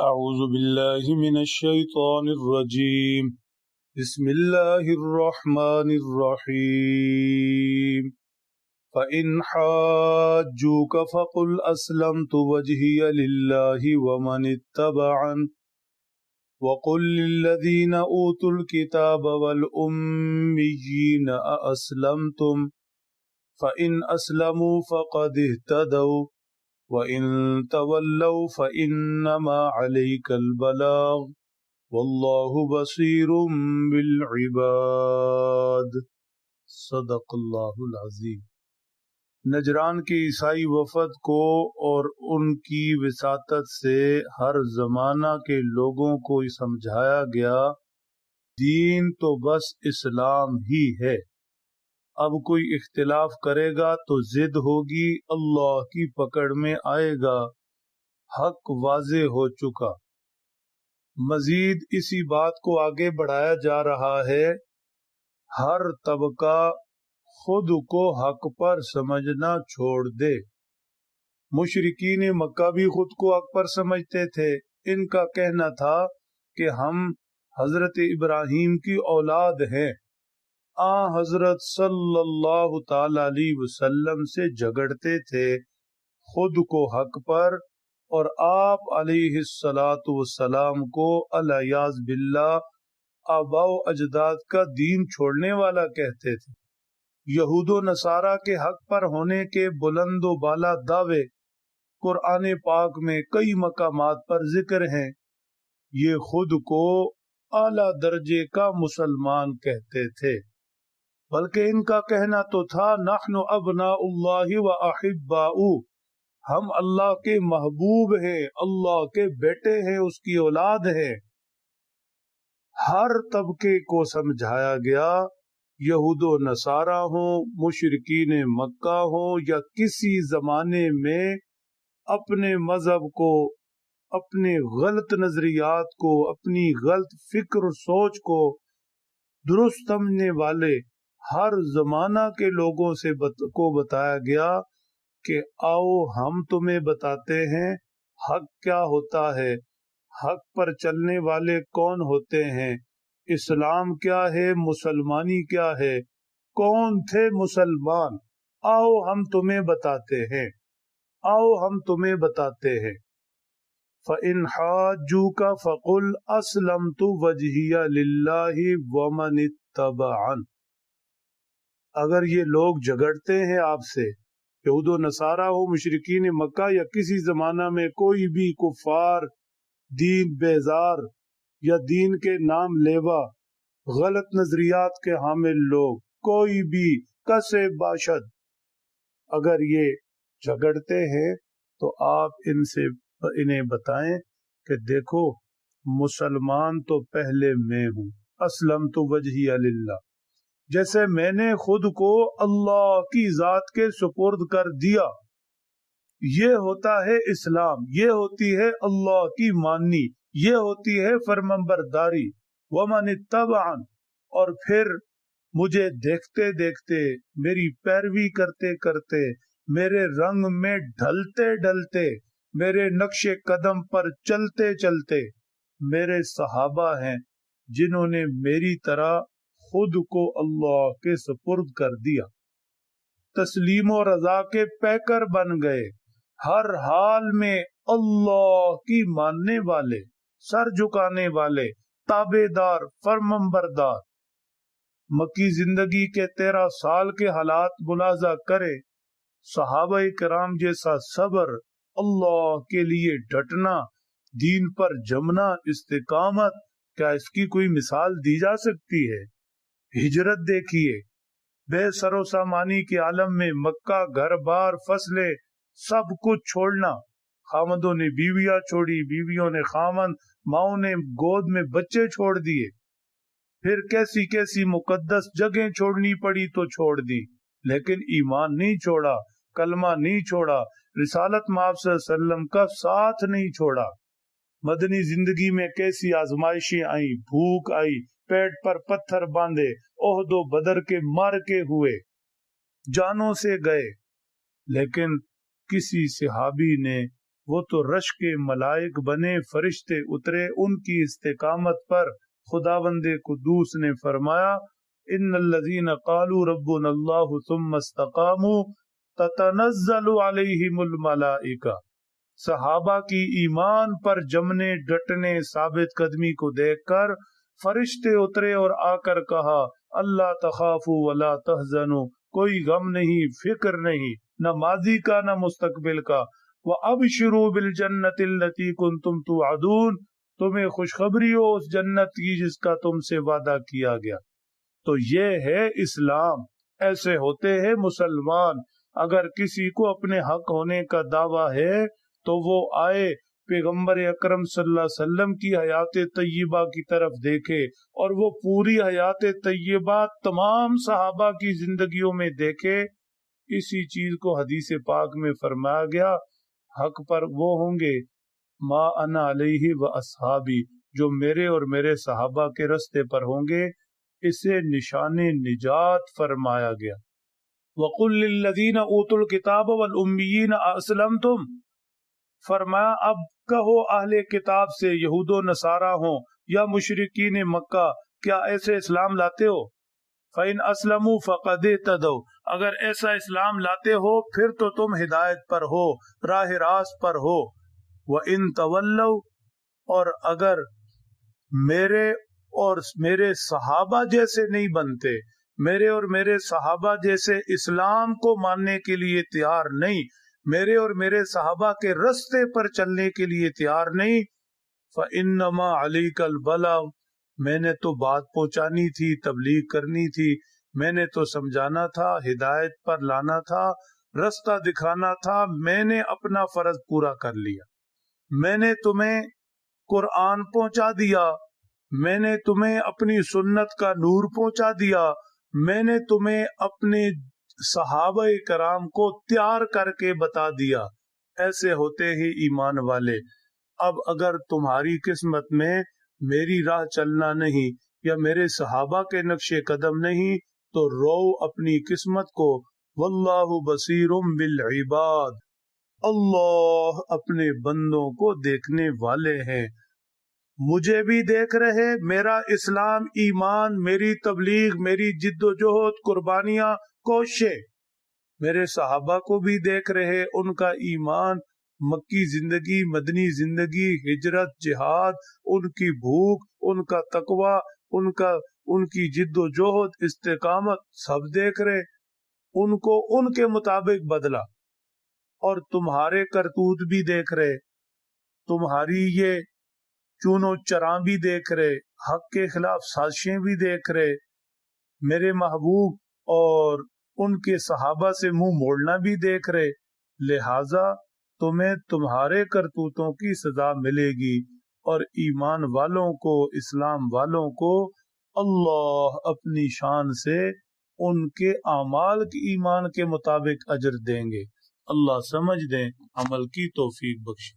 أعوذ بالله من الشيطان الرجيم. بسم الله الرحمن الرحيم. فإن حاجوك فقل أسلمت وجهي لله ومن اتبعن. وقل للذين أوتوا الكتاب والأميين أأسلمتم. فإن أسلموا فقد اهتدوا. وَإِن تَوَلَّوْا فَإِنَّمَا عَلَيْكَ الْبَلَاغُ وَاللَّهُ بَصِيرٌ بِالْعِبَادِ صدق اللہ العظیم۔ نجران کے عیسائی وفد کو اور ان کی وساطت سے ہر زمانہ کے لوگوں کو سمجھایا گیا، دین تو بس اسلام ہی ہے۔ اب کوئی اختلاف کرے گا تو ضد ہوگی، اللہ کی پکڑ میں آئے گا۔ حق واضح ہو چکا۔ مزید اسی بات کو آگے بڑھایا جا رہا ہے۔ ہر طبقہ خود کو حق پر سمجھنا چھوڑ دے۔ مشرقین مکہ بھی خود کو حق پر سمجھتے تھے۔ ان کا کہنا تھا کہ ہم حضرت ابراہیم کی اولاد ہیں۔ آ حضرت صلی اللہ تعالی علیہ وسلم سے جگڑتے تھے خود کو حق پر اور آپ علیہ السلاۃ وسلام کو الیاز باللہ آبا و اجداد کا دین چھوڑنے والا کہتے تھے۔ یہود و نصارہ کے حق پر ہونے کے بلند و بالا دعوے قرآن پاک میں کئی مقامات پر ذکر ہیں۔ یہ خود کو اعلی درجے کا مسلمان کہتے تھے۔ بلکہ ان کا کہنا تو تھا، نحن ابنا اللہ و احبا ہم اللہ کے محبوب ہیں، اللہ کے بیٹے ہیں، اس کی اولاد ہے ہر طبقے کو سمجھایا گیا، یہود و نصارہ ہوں مشرقین مکہ ہوں، یا کسی زمانے میں اپنے مذہب کو، اپنے غلط نظریات کو، اپنی غلط فکر سوچ کو درست سمجھنے والے ہر زمانہ کے لوگوں سے بت... کو بتایا گیا کہ آؤ ہم تمہیں بتاتے ہیں حق کیا ہوتا ہے، حق پر چلنے والے کون ہوتے ہیں، اسلام کیا ہے، مسلمانی کیا ہے، کون تھے مسلمان، آؤ ہم تمہیں بتاتے ہیں، آؤ ہم تمہیں بتاتے ہیں۔ فَإِنْ حَاجُّوكَ فَقُلْ أَسْلَمْتُ وَجْهِيَ لِلَّهِ وَمَنِ اتَّبَعَنْ۔ اگر یہ لوگ جگڑتے ہیں آپ سے، یہود و نصارہ ہو مشرقین مکہ یا کسی زمانہ میں کوئی بھی کفار، دین بیزار یا دین کے نام لیوا، غلط نظریات کے حامل لوگ، کوئی بھی کسے باشد؟ اگر یہ جھگڑتے ہیں تو آپ ان سے انہیں بتائیں کہ دیکھو، مسلمان تو پہلے میں ہوں اسلم تو وجہ اللہ جیسے میں نے خود کو اللہ کی ذات کے سپرد کر دیا۔ یہ ہوتا ہے اسلام، یہ ہوتی ہے اللہ کی ماننی، یہ ہوتی ہے فرمبرداری ومن تبان اور پھر مجھے دیکھتے دیکھتے، میری پیروی کرتے کرتے، میرے رنگ میں ڈھلتے ڈھلتے، میرے نقش قدم پر چلتے چلتے، میرے صحابہ ہیں جنہوں نے میری طرح خود کو اللہ کے سپرد کر دیا۔ تسلیم و رضا کے پیکر بن گئے۔ ہر حال میں اللہ کی ماننے والے، سر جھکانے والے تابے دار فرمبردار مکی زندگی کے تیرہ سال کے حالات ملازہ کرے صحابہ کرام جیسا صبر اللہ کے لیے ڈٹنا دین پر جمنا، استقامت، کیا اس کی کوئی مثال دی جا سکتی ہے؟ ہجرت دیکھیے۔ بے سرو سامانی کے عالم میں مکہ، گھر، بار فصلے سب کچھ چھوڑنا۔ خامدوں نے بیویاں چھوڑی، بیویوں نے خامن، ماؤں نے گود میں بچے چھوڑ دیے۔ پھر کیسی کیسی مقدس جگہیں چھوڑنی پڑی تو چھوڑ دی لیکن ایمان نہیں چھوڑا، کلمہ نہیں چھوڑا، رسالت ماب صلی اللہ علیہ وسلم کا ساتھ نہیں چھوڑا۔ مدنی زندگی میں کیسی آزمائشیں آئیں، بھوک آئی پیٹ پر پتھر باندھے عہد و بدر کے مار کے ہوئے، جانوں سے گئے۔ لیکن کسی صحابی نے وہ تو رش کے ملائک بنے فرشتے اترے، ان کی استقامت پر خدا بند قدوس نے فرمایا، ان الذين قالوا ربنا الله ثم استقاموا تتنزل عليهم الملائکہ۔ صحابہ کی ایمان پر جمنے، ڈٹنے، ثابت قدمی کو دیکھ کر فرشتے اترے اور آ کر کہا، اللہ تخافو ولا تحزنو، کوئی غم نہیں، فکر نہیں، نہ ماضی کا نہ مستقبل کا۔ وہ اب شروع بل جنت التی کن تم تو تمہیں خوشخبری ہو اس جنت کی جس کا تم سے وعدہ کیا گیا۔ تو یہ ہے اسلام۔ ایسے ہوتے ہیں مسلمان۔ اگر کسی کو اپنے حق ہونے کا دعویٰ ہے، تو وہ آئے پیغمبر اکرم صلی اللہ علیہ وسلم کی حیات طیبہ کی طرف دیکھے اور وہ پوری حیات طیبہ تمام صحابہ کی زندگیوں میں دیکھے، اسی چیز کو حدیث پاک میں فرمایا گیا، حق پر وہ ہوں گے، ما انا علیہ و اصحابی، جو میرے اور میرے صحابہ کے رستے پر ہوں گے، اسے نشان نجات فرمایا گیا۔ وقل للذین اوت الکتاب والامیین اسلمتم فرمایا، اب کہو اہل کتاب سے یہود و نصارہ ہوں یا مشرقین مکہ، کیا ایسے اسلام لاتے ہو؟ فَإِنْ أَسْلَمُوا فَقَدِ تَدَوْ اگر ایسا اسلام لاتے ہو، پھر تو تم ہدایت پر ہو، راہ راست پر ہو۔ وَإِن تَوَلَّوْ اور اگر میرے اور میرے صحابہ جیسے نہیں بنتے، میرے اور میرے صحابہ جیسے اسلام کو ماننے کے لیے تیار نہیں میرے اور میرے صحابہ کے رستے پر چلنے کے لیے تیار نہیں۔ فَإِنَّمَا عَلَيْكَ الْبَلَغُ میں نے تو بات پہنچانی تھی، تبلیغ کرنی تھی۔ میں نے تو سمجھانا تھا، ہدایت پر لانا تھا، رستہ دکھانا تھا۔ میں نے اپنا فرض پورا کر لیا۔ میں نے تمہیں قرآن پہنچا دیا۔ میں نے تمہیں اپنی سنت کا نور پہنچا دیا۔ میں نے تمہیں اپنے صحابہ کرام کو تیار کر کے بتا دیا، ایسے ہوتے ہی ایمان والے، اب اگر تمہاری قسمت میں میری راہ چلنا نہیں یا میرے صحابہ کے نقش قدم نہیں، تو رو اپنی قسمت کو۔ واللہ بصیر بالعباد۔ اللہ اپنے بندوں کو دیکھنے والے ہیں۔ مجھے بھی دیکھ رہے، میرا اسلام، ایمان، میری تبلیغ، میری جد و جہد، قربانیاں کوشے میرے صحابہ کو بھی دیکھ رہے، ان کا ایمان، مکی زندگی، مدنی زندگی، ہجرت، جہاد، ان کی بھوک، ان کا تقوی، ان کا، ان کی جد و جہد، استقامت، سب دیکھ رہے۔ ان کو ان کے مطابق بدلا۔ اور تمہارے کرتوت بھی دیکھ رہے۔ تمہاری یہ چون و چراں بھی دیکھ رہے۔ حق کے خلاف سازشیں بھی دیکھ رہے۔ میرے محبوب اور ان کے صحابہ سے منہ موڑنا بھی دیکھ رہے، لہذا تمہیں تمہارے کرتوتوں کی سزا ملے گی اور ایمان والوں کو، اسلام والوں کو اللہ اپنی شان سے ان کے اعمال کی ایمان کے مطابق اجر دیں گے۔ اللہ سمجھ دیں، عمل کی توفیق بخش